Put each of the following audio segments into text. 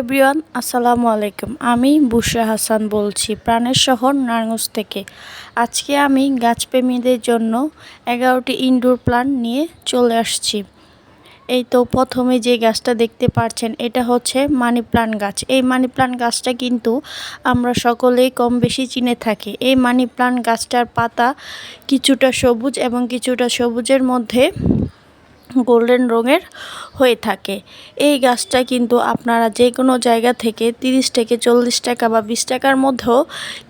Everyone, আসসালামু আলাইকুম। আমি বুশরা হাসান বলছি, প্রাণের শহর নারায়ণগঞ্জ থেকে। আজকে আমি গাছপ্রেমীদের জন্য এগারোটি ইনডোর প্লান্ট নিয়ে চলে আসছি। এই তো প্রথমে যে গাছটা দেখতে পাচ্ছেন, এটা হচ্ছে মানি প্লান্ট গাছ। এই মানি প্লান্ট গাছটা কিন্তু আমরা সকলেই কম বেশি চিনে থাকি। এই মানি প্লান্ট গাছটার পাতা কিছুটা সবুজ এবং কিছুটা সবুজের মধ্যে গোল্ডেন রঙের হয়ে থাকে। এই গাছটা কিন্তু আপনারা যে কোনো জায়গা থেকে তিরিশ থেকে চল্লিশ টাকা বা বিশ টাকার মধ্যেও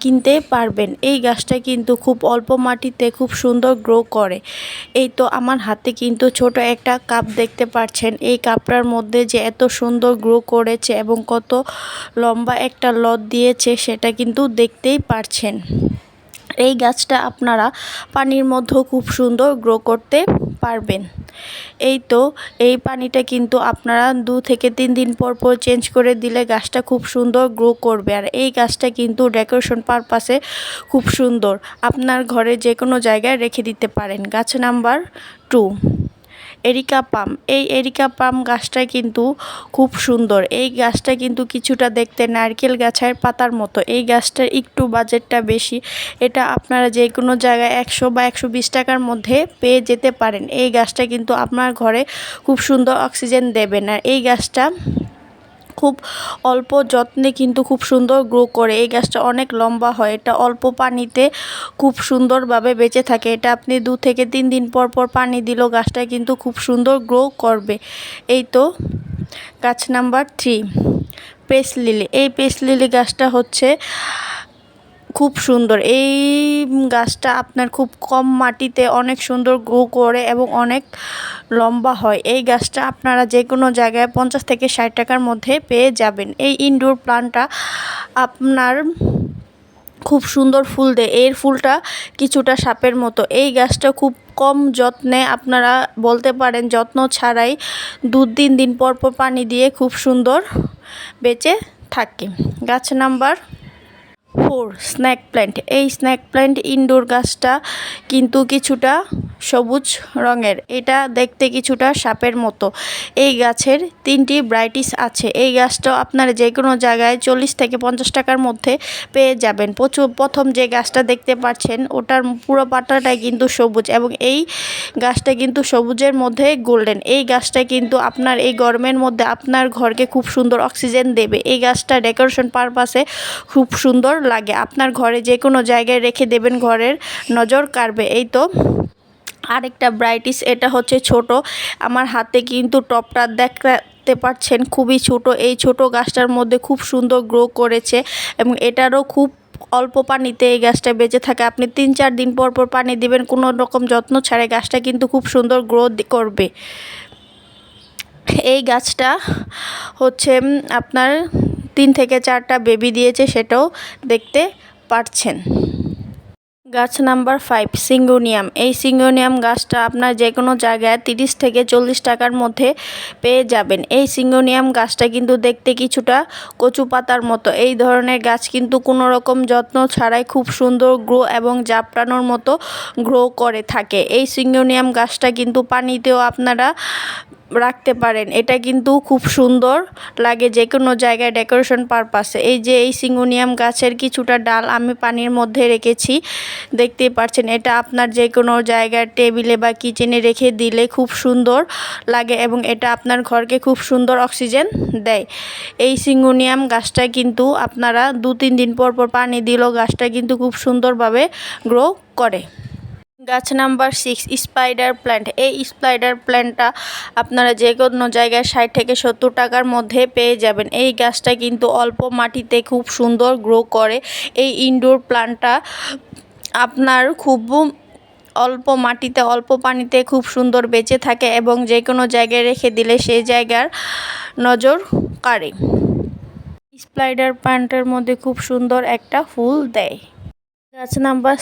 কিনতে পারবেন। এই গাছটা কিন্তু খুব অল্প মাটিতে খুব সুন্দর গ্রো করে। এই তো আমার হাতে কিন্তু ছোট একটা কাপ দেখতে পাচ্ছেন। এই কাপটার মধ্যে যে এত সুন্দর গ্রো করেছে এবং কত লম্বা একটা লত দিয়েছে সেটা কিন্তু দেখতেই পারছেন। এই গাছটা আপনারা পানির মধ্যেও খুব সুন্দর গ্রো করতে পারবেন। এই তো, এই পানিটা কিন্তু আপনারা দু থেকে তিন দিন পর পর চেঞ্জ করে দিলে গাছটা খুব সুন্দর গ্রো করবে। আর এই গাছটা কিন্তু ডেকোরেশন পারপাসে খুব সুন্দর। আপনার ঘরে যে কোনো জায়গায় রেখে দিতে পারেন। গাছ নাম্বার টু এরিকা পাম। এই এরিকা পাম গাছটা কিন্তু খুব সুন্দর। এই গাছটা কিন্তু কিছুটা দেখতে নারকেল গাছের পাতার মতো। এই গাছটার একটু বাজেটটা বেশি। এটা আপনারা যে কোনো জায়গায় একশো বা একশো বিশ টাকার মধ্যে পেয়ে যেতে পারেন। এই গাছটা কিন্তু আপনার ঘরে খুব সুন্দর অক্সিজেন দেবে না। এই গাছটা খুব অল্প যত্নে কিন্তু খুব সুন্দর গ্রো করে। এই গাছটা অনেক লম্বা হয়। এটা অল্প পানিতে খুব সুন্দরভাবে বেঁচে থাকে। এটা আপনি দু থেকে তিন দিন পর পর পানি দিলেও গাছটা কিন্তু খুব সুন্দর গ্রো করবে। এই তো গাছ নাম্বার থ্রি পেস লিলি। এই পেস লিলি গাছটা হচ্ছে খুব সুন্দর। এই গাছটা আপনার খুব কম মাটিতে অনেক সুন্দর গ্রো করে এবং অনেক লম্বা হয়। এই গাছটা আপনারা যে কোনো জায়গায় পঞ্চাশ থেকে ষাট টাকার মধ্যে পেয়ে যাবেন। এই ইনডোর প্লান্টটা আপনার খুব সুন্দর ফুল দেয়। এর ফুলটা কিছুটা সাপের মতো। এই গাছটা খুব কম যত্নে আপনারা বলতে পারেন যত্ন ছাড়াই দু তিন দিন পর পর পানি দিয়ে খুব সুন্দর বেঁচে থাকে। গাছ নাম্বার ফোর, স্ন্যাক প্ল্যান্ট। এই স্ন্যাক প্ল্যান্ট ইনডোর গাছটা কিন্তু কিছুটা সবুজ রঙের। এটা দেখতে কিছুটা সাপের মতো। এই গাছের তিনটি ব্রাইটিস আছে। এই গাছটাও আপনারা যে কোনো জায়গায় চল্লিশ থেকে পঞ্চাশ টাকার মধ্যে পেয়ে যাবেন। প্রচুর প্রথম যে গাছটা দেখতে পাচ্ছেন, ওটার পুরো পাতাটাই কিন্তু সবুজ এবং এই গাছটা কিন্তু সবুজের মধ্যে গোল্ডেন। এই গাছটা কিন্তু আপনার, এই গরমের মধ্যে আপনার ঘরকে খুব সুন্দর অক্সিজেন দেবে। এই গাছটা ডেকোরেশন পারপাসে খুব সুন্দর লাগে। আপনার ঘরে যে কোনো জায়গায় রেখে দেবেন, ঘরের নজর কাড়বে। এই তো আরেকটা ব্রাইটিস এটা হচ্ছে ছোট। আমার হাতে কিন্তু টপটা দেখতে পাচ্ছেন, খুবই ছোট। এই ছোট গাছটার মধ্যে খুব সুন্দর গ্রো করেছে এবং এটারও খুব অল্প পানিতে এই গাছটা বেঁচে থাকে। আপনি তিন চার দিন পর পর পানি দিবেন, কোনো রকম যত্ন ছাড়াই গাছটা কিন্তু খুব সুন্দর গ্রো করবে। এই গাছটা হচ্ছে আপনার তিন থেকে চারটা বেবি দিয়েছে সেটাও দেখতে পাচ্ছেন গাছ নাম্বার ফাইভ, সিঙ্গোনিয়াম। এই সিঙ্গোনিয়াম গাছটা আপনার যে কোনো জায়গায় তিরিশ থেকে চল্লিশ টাকার মধ্যে পেয়ে যাবেন। এই সিঙ্গোনিয়াম গাছটা কিন্তু দেখতে কিছুটা কচু পাতার মতো। এই ধরনের গাছ কিন্তু কোনো রকম যত্ন ছাড়াই খুব সুন্দর গ্রো এবং জাপটানোর মতো গ্রো করে থাকে। এই সিঙ্গোনিয়াম গাছটা কিন্তু পানিতেও আপনারা রাখতে পারেন। এটা কিন্তু খুব সুন্দর লাগে যে কোনো জায়গায় ডেকোরেশন পারপাসে। এই যে এই সিঙ্গোনিয়াম গাছের কিছুটা ডাল আমি পানির মধ্যে রেখেছি। দেখতেই পাচ্ছেন এটা আপনার যে কোনো জায়গায় টেবিলে বা কিচেনে রেখে দিলে খুব সুন্দর লাগে এবং এটা আপনার ঘরকে খুব সুন্দর অক্সিজেন দেয়। এই সিঙ্গোনিয়াম গাছটা কিন্তু আপনারা দু তিন দিন পর পর পানি দিলেও গাছটা কিন্তু খুব সুন্দরভাবে গ্রো করে। গাছ নাম্বার সিক্স স্পাইডার প্ল্যান্ট এই স্পাইডার প্ল্যান্টটা আপনারা যে কোনো জায়গায় ষাট থেকে সত্তর টাকার মধ্যে পেয়ে যাবেন। এই গাছটা কিন্তু অল্প মাটিতে খুব সুন্দর গ্রো করে। এই ইনডোর প্ল্যান্টটা আপনার খুব অল্প মাটিতে, অল্প পানিতে খুব সুন্দর বেঁচে থাকে এবং যে কোনো জায়গায় রেখে দিলে সেই জায়গার নজর কাড়ে। স্প্লাইডার প্ল্যান্টের মধ্যে খুব সুন্দর একটা ফুল দেয়। গাছ নাম্বার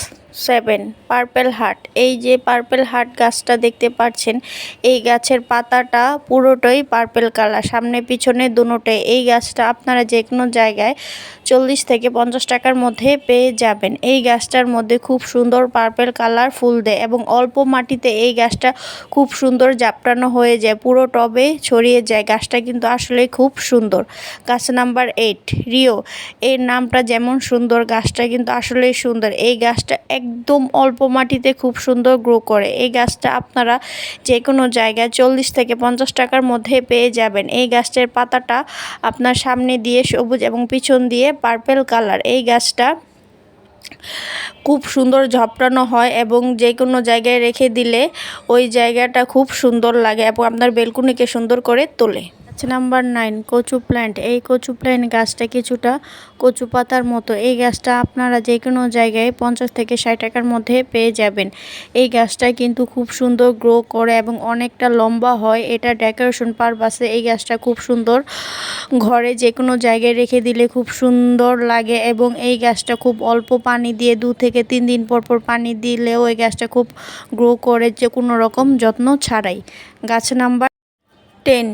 সেভেন পার্পেল হার্ট এই যে পার্পেল হার্ট গাছটা দেখতে পাচ্ছেন, এই গাছের পাতাটা পুরোটাই পার্পেল কালার সামনে পিছনে দুটোই এই গাছটা আপনারা যে কোনো জায়গায় চল্লিশ থেকে পঞ্চাশ টাকার মধ্যে পেয়ে যাবেন। এই গাছটার মধ্যে খুব সুন্দর পার্পেল কালার ফুল দেয় এবং অল্প মাটিতে এই গাছটা খুব সুন্দর জাপটানো হয়ে যায়, পুরো টবে ছড়িয়ে যায়। গাছটা কিন্তু আসলে খুব সুন্দর। গাছ নাম্বার এইট রিও। এর নামটা যেমন সুন্দর, গাছটা কিন্তু আসলেই সুন্দর। এই গাছটা একদম অল্প মাটিতে খুব সুন্দর গ্রো করে। এই গাছটা আপনারা যে কোনো জায়গায় চল্লিশ থেকে পঞ্চাশ টাকার মধ্যে পেয়ে যাবেন। এই গাছটার পাতাটা আপনার সামনে দিয়ে সবুজ এবং পিছন দিয়ে পার্পেল কালার এই গাছটা খুব সুন্দর ঝপটানো হয় এবং যে কোনো জায়গায় রেখে দিলে ওই জায়গাটা খুব সুন্দর লাগে এবং আপনার বেলকুনিকে সুন্দর করে তোলে। নাম্বার নাইন, কচু প্ল্যান্ট এই কচু প্ল্যান্ট গাছটা কিছুটা কচু পাতার মতো। এই গাছটা আপনারা যে কোনো জায়গায় পঞ্চাশ থেকে ষাট টাকার মধ্যে পেয়ে যাবেন। এই গাছটা কিন্তু খুব সুন্দর গ্রো করে এবং অনেকটা লম্বা হয়। এটা ডেকোরেশন পারপাসে এই গাছটা খুব সুন্দর ঘরে যে কোনো জায়গায় রেখে দিলে খুব সুন্দর লাগে এবং এই গাছটা খুব অল্প পানি দিয়ে দু থেকে তিন দিন পর পর পানি দিলেও এই গাছটা খুব গ্রো করে যে কোনো রকম যত্ন ছাড়াই। গাছ নাম্বার টেন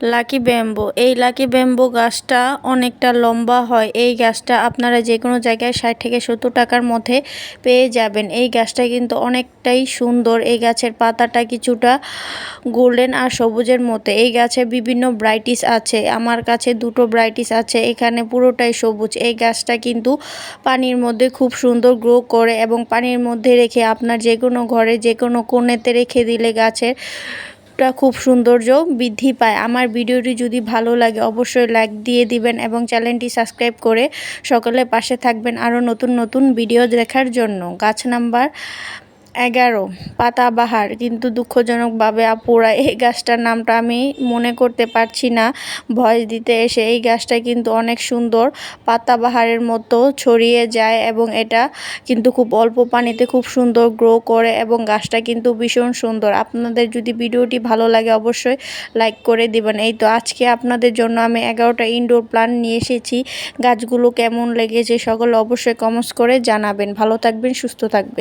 লাকি ব্যাম্বো। এই লাকি ব্যাম্বো গাছটা অনেকটা লম্বা হয়। এই গাছটা আপনারা যে কোনো জায়গায় ষাট থেকে সত্তর টাকার মধ্যে পেয়ে যাবেন। এই গাছটা কিন্তু অনেকটাই সুন্দর। এই গাছের পাতাটা কিছুটা গোল্ডেন আর সবুজের মতো। এই গাছে বিভিন্ন ব্রাইটিস আছে। আমার কাছে দুটো ব্রাইটিস আছে। এখানে পুরোটাই সবুজ। এই গাছটা কিন্তু পানির মধ্যে খুব সুন্দর গ্রো করে এবং পানির মধ্যে রেখে আপনার যে কোনো ঘরে যে কোনো কোণেতে রেখে দিলে গাছের টা খুব সৌন্দর্য বৃদ্ধি পায়। আমার ভিডিওটি যদি ভালো লাগে, অবশ্যই লাইক দিয়ে দিবেন এবং চ্যানেলটি সাবস্ক্রাইব করে সকলে পাশে থাকবেন আরও নতুন নতুন ভিডিও দেখার জন্য। গাছ নাম্বার এগারো, পাতাবাহার। কিন্তু দুঃখজনকভাবে আপুরা এই গাছটার নামটা আমি মনে করতে পারছি না। ভয়েস দিতে এসে এই গাছটা কিন্তু অনেক সুন্দর, পাতাবাহারের মতো ছড়িয়ে যায় এবং এটা কিন্তু খুব অল্প পানিতে খুব সুন্দর গ্রো করে এবং গাছটা কিন্তু ভীষণ সুন্দর। আপনাদের যদি ভিডিওটি ভালো লাগে অবশ্যই লাইক করে দিবেন। এই তো আজকে আপনাদের জন্য আমি এগারোটা ইনডোর প্লান্ট নিয়ে এসেছি। গাছগুলো কেমন লেগেছে সকলে অবশ্যই কমেন্টস করে জানাবেন। ভালো থাকবেন, সুস্থ থাকবেন।